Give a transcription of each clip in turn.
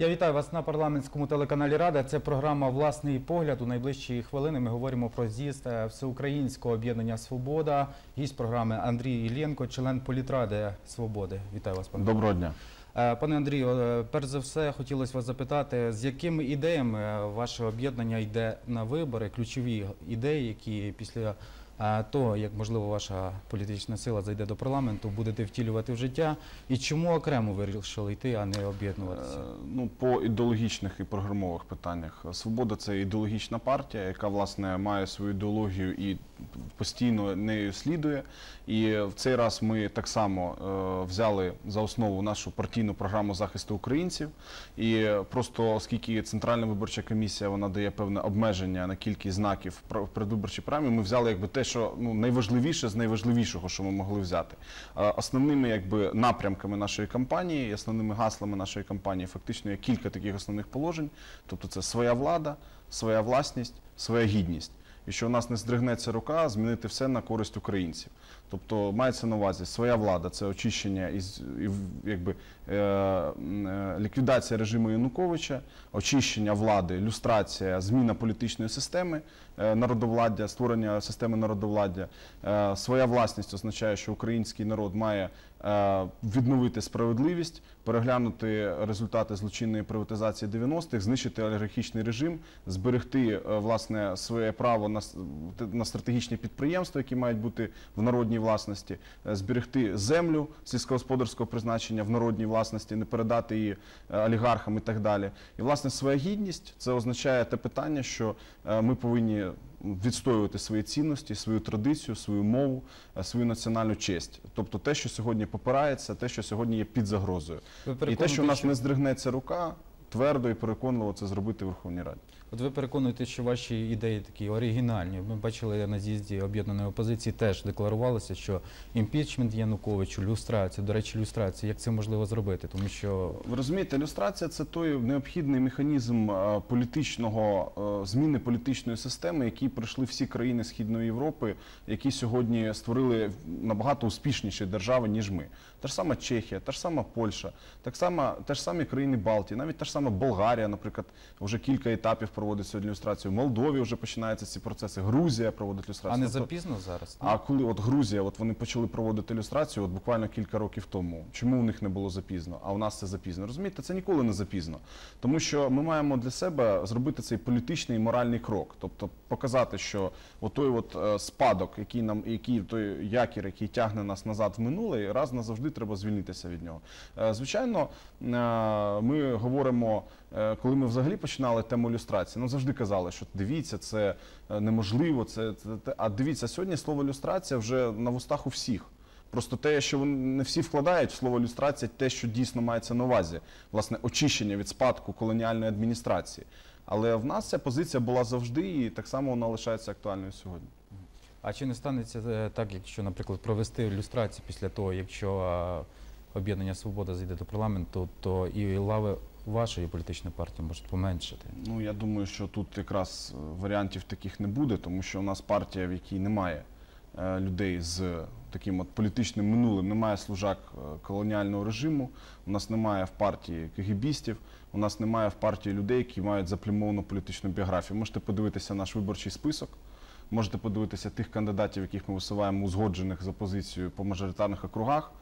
Я вітаю вас на парламентському телеканалі Рада. Це програма Власний погляд. У найближчі хвилини ми говоримо про з'їзд е, Всеукраїнського об'єднання Свобода. Гість програми Андрій Іллєнко, член політради Свободи. Вітаю вас, пане. Доброго дня. Е, Пане Андрію, е, перш за все, хотілося вас запитати, з якими ідеями ваше об'єднання йде на вибори, ключові ідеї, які після того, як можливо ваша політична сила зайде до парламенту, будете втілювати в життя, і чому окремо вирішили йти, а не об'єднуватися? Е, Ну, по ідеологічних і програмових питаннях. Свобода це ідеологічна партія, яка власне має свою ідеологію і постійно нею слідує. І в цей раз ми так само е, взяли за основу нашу партійну програму захисту українців. І просто оскільки Центральна виборча комісія вона дає певне обмеження на кількість знаків в пр- в передвиборчій програмі, ми взяли якби те, що ну найважливіше з найважливішого, що ми могли взяти. Е, Основними якби напрямками нашої кампанії, основними гаслами нашої кампанії, фактично є кілька таких основних положень. Тобто, це своя влада, своя власність, своя гідність. І що у нас не здригнеться рука змінити все на користь українців. Тобто мається на увазі своя влада, це очищення із е, е, ліквідація режиму Януковича, очищення влади, люстрація, зміна політичної системи е, народовладдя, створення системи народовладдя. Е, своя власність означає, що український народ має відновити справедливість, переглянути результати злочинної приватизації 90-х, знищити олігархічний режим, зберегти власне своє право на стратегічні підприємства, які мають бути в народній власності, е, зберегти землю сільськогосподарського призначення в народній власності, не передати її е, олігархам і так далі. І власне своя гідність це означає те питання, що е, ми повинні відстоювати свої цінності, свою традицію, свою мову, свою національну честь. Тобто те, що сьогодні попирається, те, що сьогодні є під загрозою. І те, що у нас не здригнеться рука, твердо і переконливо це зробити в Верховній Раді. От ви переконуєте, що ваші ідеї такі оригінальні. Ми бачили на з'їзді об'єднаної опозиції, теж декларувалося, що імпічмент Януковичу, люстрація, до речі, люстрація, як це можливо зробити? Тому що Ви розумієте, ілюстрація це той необхідний механізм е, політичного е, зміни політичної системи, який пройшли всі країни Східної Європи, які сьогодні створили набагато успішніші держави, ніж ми. Та ж сама Чехія, та ж сама Польща, так само те ж самі країни Балтії, навіть та ж сама Болгарія, наприклад, вже кілька етапів проводить сьогодні. В Молдові вже починаються ці процеси. Грузія проводить ілюстрацію. а не Тобто- запізно зараз? а коли от Грузія, от вони почали проводити ілюстрацію, от буквально кілька років тому. Чому у них не було запізно? А у нас це запізно. Розумієте, це ніколи не запізно. Тому що ми маємо для себе зробити цей політичний і моральний крок, тобто показати, що от е, спадок, який нам, який той якір, який тягне нас назад в минуле, раз назавжди треба звільнитися від нього. Е, Звичайно, е, ми говоримо, коли ми взагалі починали тему ілюстрації, нам завжди казали, що дивіться, це е, неможливо. Це, це, те. а дивіться, сьогодні слово ілюстрація вже на вустах у всіх. Просто те, що вони не всі вкладають в слово ілюстрація, те, що дійсно мається на увазі, власне, очищення від спадку колоніальної адміністрації. Але в нас ця позиція була завжди, і так само вона лишається актуальною сьогодні. А чи не станеться е, так, якщо, наприклад, провести ілюстрацію після того, якщо е, об'єднання Свобода зайде до парламенту, то і лави вашої політичної партії можуть поменшити? Ну я думаю, що тут якраз е, варіантів таких не буде, тому що у нас партія, в якій немає е, людей з таким от політичним минулим, немає служак е, колоніального режиму. У нас немає в партії кгбістів, у нас немає в партії людей, які мають заплямовану політичну біографію. Можете подивитися наш виборчий список. Можете подивитися тих кандидатів, яких ми висуваємо узгоджених з опозицією по мажоритарних округах,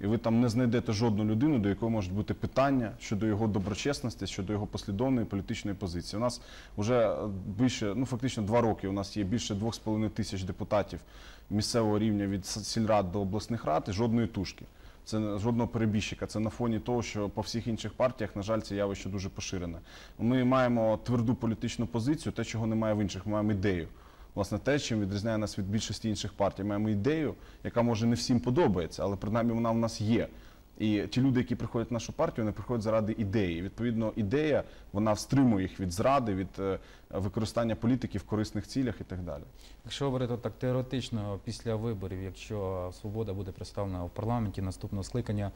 і ви там не знайдете жодну людину, до якої можуть бути питання щодо його доброчесності, щодо його послідовної політичної позиції. У нас вже більше, ну фактично два роки. У нас є більше 2,5 тисяч депутатів місцевого рівня від сільрад до обласних рад і жодної тушки. Це жодного перебіжчика. Це на фоні того, що по всіх інших партіях, на жаль, це явище дуже поширене. Ми маємо тверду політичну позицію, те, чого немає в інших. Ми маємо ідею. Власне, те, чим відрізняє нас від більшості інших партій. Маємо ідею, яка може не всім подобається, але принаймні вона в нас є. І ті люди, які приходять в нашу партію, вони приходять заради ідеї. Відповідно, ідея вона встримує їх від зради, від е, використання політики в корисних цілях і так далі. Якщо говорити так теоретично після виборів, якщо свобода буде представлена в парламенті наступного скликання,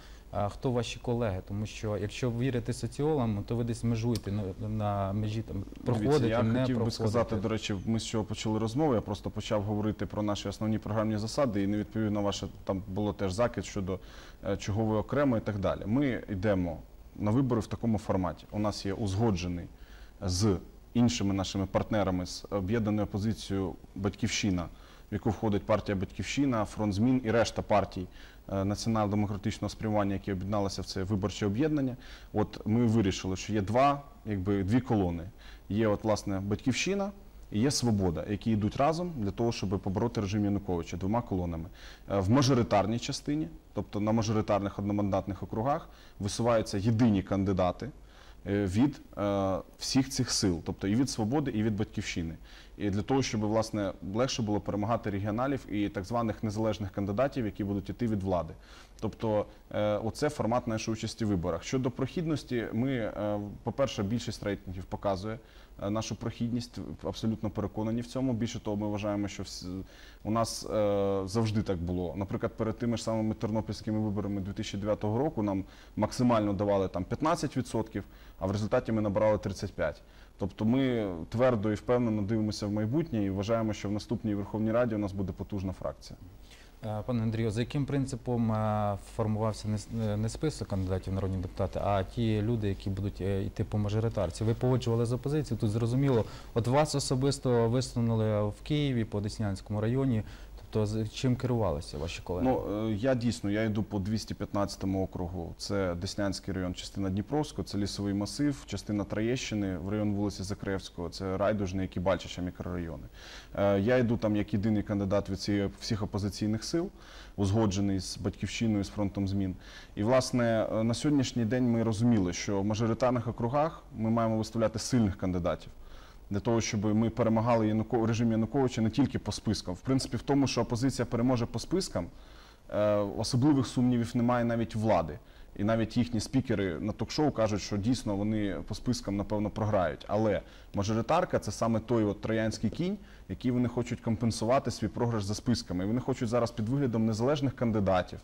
хто ваші колеги? Тому що якщо вірити соціологам, то ви десь межуєте на, на межі там проходите, я не хотів би сказати, до речі, ми з чого почали розмову. Я просто почав говорити про наші основні програмні засади і не відповів на ваше там було теж закид щодо е, чого ви окремо і так далі. Ми йдемо на вибори в такому форматі. У нас є узгоджений з іншими нашими партнерами з об'єднаною опозицією Батьківщина, в яку входить партія Батьківщина, фронт змін і решта партій е, націонал-демократичного спрямування, які об'єдналися в це виборче об'єднання. От ми вирішили, що є два, якби дві колони. Є от власне батьківщина. І є свобода, які йдуть разом для того, щоб побороти режим Януковича двома колонами. Е, В мажоритарній частині, тобто на мажоритарних одномандатних округах, висуваються єдині кандидати від е, всіх цих сил, тобто і від свободи, і від батьківщини. І для того, щоб власне легше було перемагати регіоналів і так званих незалежних кандидатів, які будуть іти від влади. Тобто, е, оце формат нашої участі в виборах. Щодо прохідності, ми, е, по-перше, більшість рейтингів показує е, нашу прохідність, абсолютно переконані в цьому. Більше того, ми вважаємо, що у нас завжди так було. Наприклад, перед тими ж самими тернопільськими виборами 2009 року нам максимально давали там 15%, а в результаті ми набрали 35%. Тобто ми твердо і впевнено дивимося в майбутнє і вважаємо, що в наступній Верховній Раді у нас буде потужна фракція. Е, Пане Андрію, за яким принципом е, формувався е, не список кандидатів в народні депутати, а ті люди, які будуть йти по мажоритарці? Ви погоджували з опозицією, тут зрозуміло. От вас особисто висунули в Києві по Деснянському районі. Тобто з чим керувалися ваші колеги? Ну е, я дійсно я йду по 215 округу. Це Деснянський район, частина Дніпровського, це лісовий масив, частина Троєщини, в район вулиці Закревського, це Райдужний і Бальчича мікрорайони. Е, Я йду там як єдиний кандидат від цієї- всіх опозиційних сил, узгоджений з батьківщиною, з фронтом змін. І власне е, на сьогоднішній день ми розуміли, що в мажоритарних округах ми маємо виставляти сильних кандидатів для того, щоб ми перемагали Януко... режим Януковича не тільки по спискам. В принципі, в тому, що опозиція переможе по спискам, е, особливих сумнівів немає навіть влади. І навіть їхні спікери на ток-шоу кажуть, що дійсно вони по спискам напевно програють. Але мажоритарка це саме той от троянський кінь, який вони хочуть компенсувати свій програш за списками. І вони хочуть зараз під виглядом незалежних кандидатів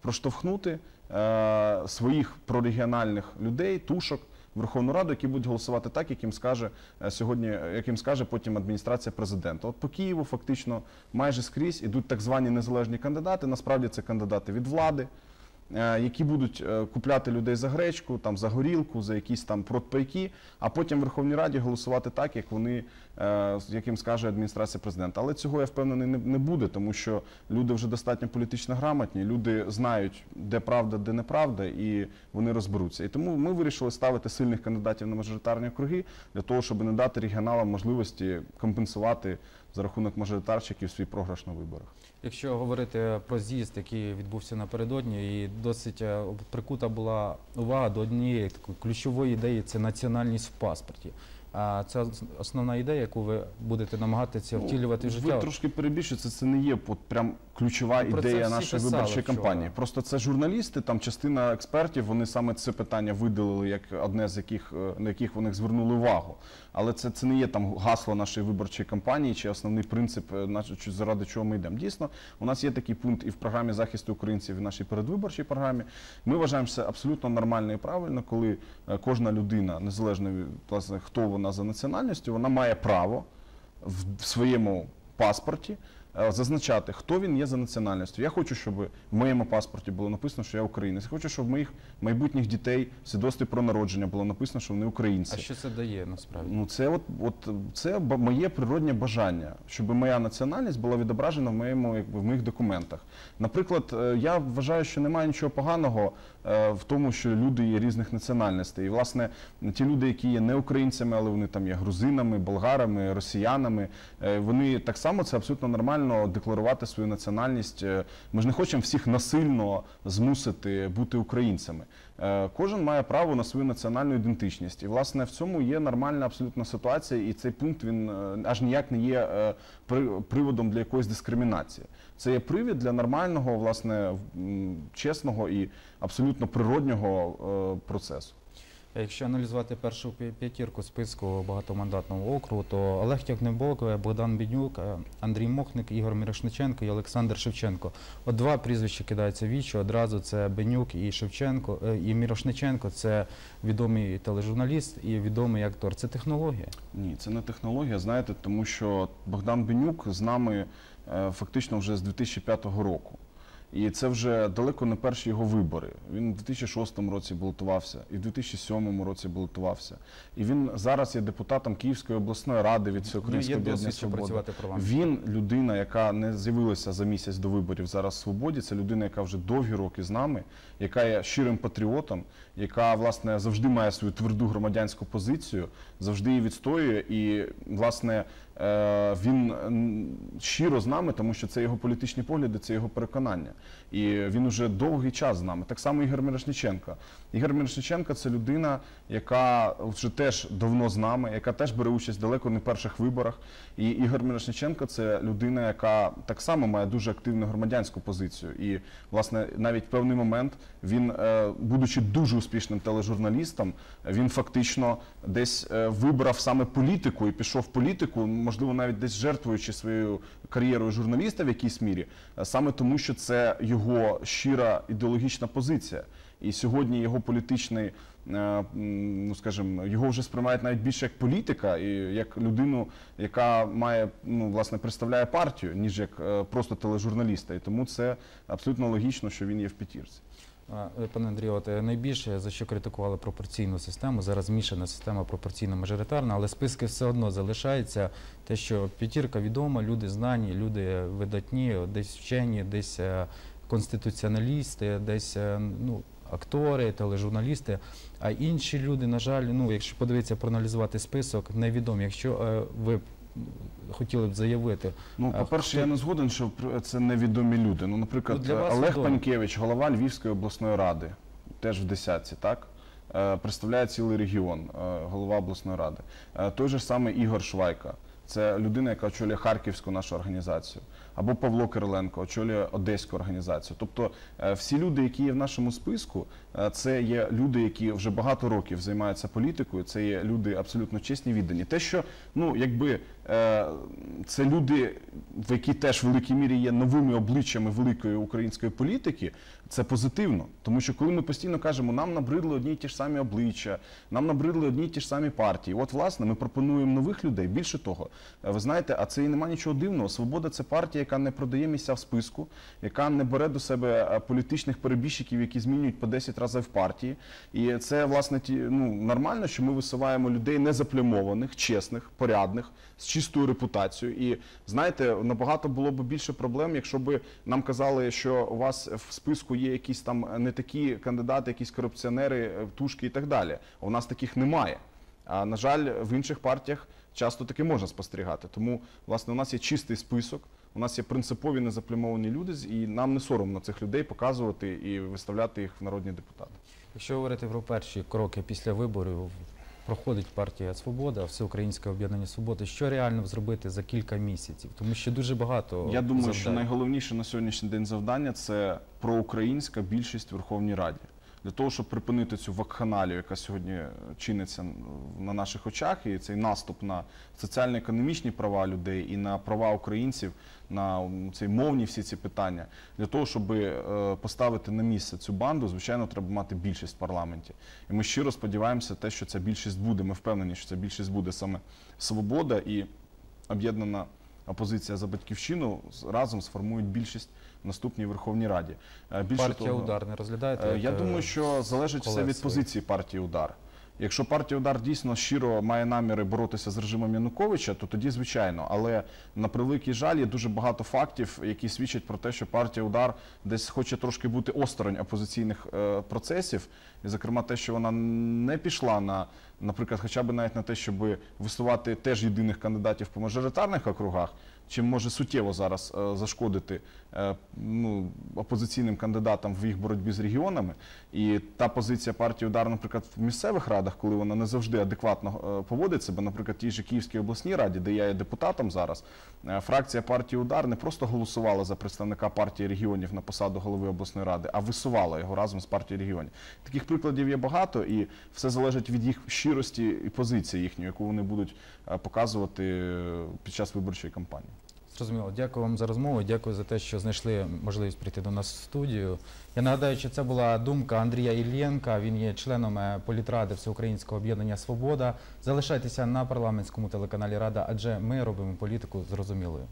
проштовхнути е, своїх прорегіональних людей, тушок Верховну Раду, які будуть голосувати так, яким скаже е, сьогодні, яким скаже потім адміністрація президента. От по Києву фактично майже скрізь ідуть так звані незалежні кандидати. Насправді це кандидати від влади. Е, Які будуть е, купляти людей за гречку, там за горілку, за якісь там протпайки, а потім в Верховній Раді голосувати так, як вони е, яким скаже адміністрація президента. Але цього я впевнений не, не буде, тому що люди вже достатньо політично грамотні, люди знають, де правда, де неправда, і вони розберуться. І тому ми вирішили ставити сильних кандидатів на мажоритарні округи для того, щоб не дати регіоналам можливості компенсувати за рахунок мажоритарщиків свій програш на виборах. Якщо говорити про з'їзд, який відбувся напередодні, і досить е, прикута була увага до однієї такої ключової ідеї це національність в паспорті. А це основна ідея, яку ви будете намагатися Ну, втілювати в Ви трошки перебільшуєте, це не є от прям ключова Ну, ідея нашої виборчої вчора. кампанії. Просто це журналісти, там частина експертів, вони саме це питання видалили як одне з яких е, на яких вони звернули увагу. Але це, це не є там гасло нашої виборчої кампанії чи основний принцип, е, заради чого ми йдемо. Дійсно, у нас є такий пункт і в програмі захисту українців, і в нашій передвиборчій програмі. Ми вважаємо, це абсолютно нормально і правильно, коли е, кожна людина, незалежно власне, хто вона за національністю, вона має право в своєму паспорті зазначати, хто він є за національністю. Я хочу, щоб в моєму паспорті було написано, що я українець. Я хочу, щоб в моїх майбутніх дітей в свідоцтві про народження було написано, що вони українці. А що це дає насправді? Ну, це от, от це моє природнє бажання, щоб моя національність була відображена в моєму якби в моїх документах. Наприклад, е, я вважаю, що немає нічого поганого е, в тому, що люди є різних національностей. І власне ті люди, які є не українцями, але вони там є грузинами, болгарами, росіянами, е, вони так само це абсолютно нормально декларувати свою національність. Е, Ми ж не хочемо всіх насильно змусити бути українцями. Е, Кожен має право на свою національну ідентичність, і власне в цьому є нормальна абсолютно ситуація, і цей пункт він е, аж ніяк не є приводом для якоїсь дискримінації. Це є привід для нормального, власне, чесного і абсолютно природнього процесу. Якщо аналізувати першу п'ятірку списку багатомандатного округу, то Олег Тягнебок, Богдан Біднюк, е, Андрій Мохник, Ігор Мірошниченко і Олександр Шевченко. От два прізвища кидаються вічі. Одразу це Бенюк і Шевченко, е, і Мірошниченко це відомий тележурналіст і відомий актор. Це технологія. Ні, це не технологія, знаєте, тому що Богдан Бенюк з нами е, фактично вже з 2005 року. І це вже далеко не перші його вибори. Він в 2006 році балотувався, і в 2007 році балотувався. І він зараз є депутатом Київської обласної ради від Ну, Всеукраїнського є об'єднання парламенті. Він людина, яка не з'явилася за місяць до виборів зараз в свободі. Це людина, яка вже довгі роки з нами, яка є щирим патріотом, яка власне завжди має свою тверду громадянську позицію, завжди її відстоює. І власне він щиро з нами, тому що це його політичні погляди, це його переконання. І він уже довгий час з нами. Так само Ігор Мірошниченко. Ігор Мірошниченко це людина, яка вже теж давно з нами, яка теж бере участь далеко не в перших виборах. І Ігор Мірошниченко це людина, яка так само має дуже активну громадянську позицію. І, власне, навіть в певний момент він, е, будучи дуже успішним тележурналістом, він фактично десь е, вибрав саме політику і пішов в політику, можливо, навіть десь жертвуючи своєю кар'єрою журналіста в якійсь мірі, е, саме тому, що це його щира ідеологічна позиція. І сьогодні його політичний, е, ну скажімо, його вже сприймають навіть більше як політика і як людину, яка має ну власне представляє партію, ніж як е, просто тележурналіста. І тому це абсолютно логічно, що він є в п'ятірці. Е, Пане Андрію, от е, найбільше за що критикували пропорційну систему, зараз змішана система пропорційно-мажоритарна, але списки все одно залишаються. Те, що п'ятірка відома, люди знані, люди видатні, десь вчені, десь е, конституціоналісти, десь ну, актори, тележурналісти. А інші люди, на жаль, ну, якщо подивитися, проаналізувати список, невідомі. Якщо ви хотіли б заявити, Ну, по-перше, хто- я не згоден, що це невідомі люди. Ну, наприклад, Ну, Олег відомі. Панькевич, голова Львівської обласної ради, теж в десятці, так? Е, Представляє цілий регіон, е, голова обласної ради. Е, Той же самий Ігор Швайка. Це людина, яка очолює Харківську нашу організацію. Або Павло Кириленко очолює Одеську організацію. Тобто всі люди, які є в нашому списку, це є люди, які вже багато років займаються політикою. Це є люди абсолютно чесні, віддані. Те, що ну якби це люди, в які теж в великій мірі є новими обличчями великої української політики, це позитивно. Тому що коли ми постійно кажемо, нам набридли одні й ті ж самі обличчя, нам набридли одні й ті ж самі партії. От, власне, ми пропонуємо нових людей. Більше того, е, ви знаєте, а це і нема нічого дивного. Свобода це партія, яка не продає місця в списку, яка не бере до себе е, політичних перебіжчиків, які змінюють по 10 разів в партії. І це власне ті ну нормально, що ми висуваємо людей незаплямованих, чесних, порядних, з чистою репутацією. І знаєте, набагато було б більше проблем, якщо б нам казали, що у вас в списку є якісь там не такі кандидати, якісь корупціонери, е, тушки і так далі. У нас таких немає. А на жаль, в інших партіях часто таки можна спостерігати. Тому, власне, у нас є чистий список, у нас є принципові незаплямовані люди, і нам не соромно цих людей показувати і виставляти їх в народні депутати. Якщо говорити про перші кроки після виборів, проходить партія Свобода, Всеукраїнське об'єднання Свободи. Що реально зробити за кілька місяців? Тому що дуже багато Я думаю, що найголовніше на сьогоднішній день завдання це проукраїнська більшість в Верховній Раді. Для того, щоб припинити цю вакханалію, яка сьогодні чиниться на наших очах, і цей наступ на соціально-економічні права людей і на права українців, на цей мовні всі ці питання, для того, щоб е, поставити на місце цю банду, звичайно, треба мати більшість в парламенті. І ми щиро сподіваємося, те, що ця більшість буде. Ми впевнені, що ця більшість буде саме свобода і об'єднана опозиція за батьківщину разом сформують більшість в наступній Верховній Раді. Е, Більше партія того, удар не розглядаєте? е, я е, думаю, що залежить все від позиції партії удар. Якщо партія удар дійсно щиро має наміри боротися з режимом Януковича, то тоді звичайно. Але на превеликий жаль є дуже багато фактів, які свідчать про те, що партія удар десь хоче трошки бути осторонь опозиційних е, процесів, і зокрема те, що вона не пішла на, наприклад, хоча б навіть на те, щоб висувати теж єдиних кандидатів по мажоритарних округах, чим може суттєво зараз е, зашкодити е, ну, опозиційним кандидатам в їх боротьбі з регіонами. І та позиція партії удар, наприклад, в місцевих радах, коли вона не завжди адекватно е, поводить себе, наприклад, тій же Київській обласній раді, де я є депутатом зараз, фракція партії удар не просто голосувала за представника партії регіонів на посаду голови обласної ради, а висувала його разом з партією регіонів. Таких прикладів є багато, і все залежить від їх щирості і позиції їхньої, яку вони будуть показувати під час виборчої кампанії. Зрозуміло. Дякую вам за розмову. Дякую за те, що знайшли можливість прийти до нас в студію. Я нагадаю, що це була думка Андрія Іллєнка. Він є членом е, політради Всеукраїнського об'єднання Свобода. Залишайтеся на парламентському телеканалі Рада, адже ми робимо політику зрозумілою.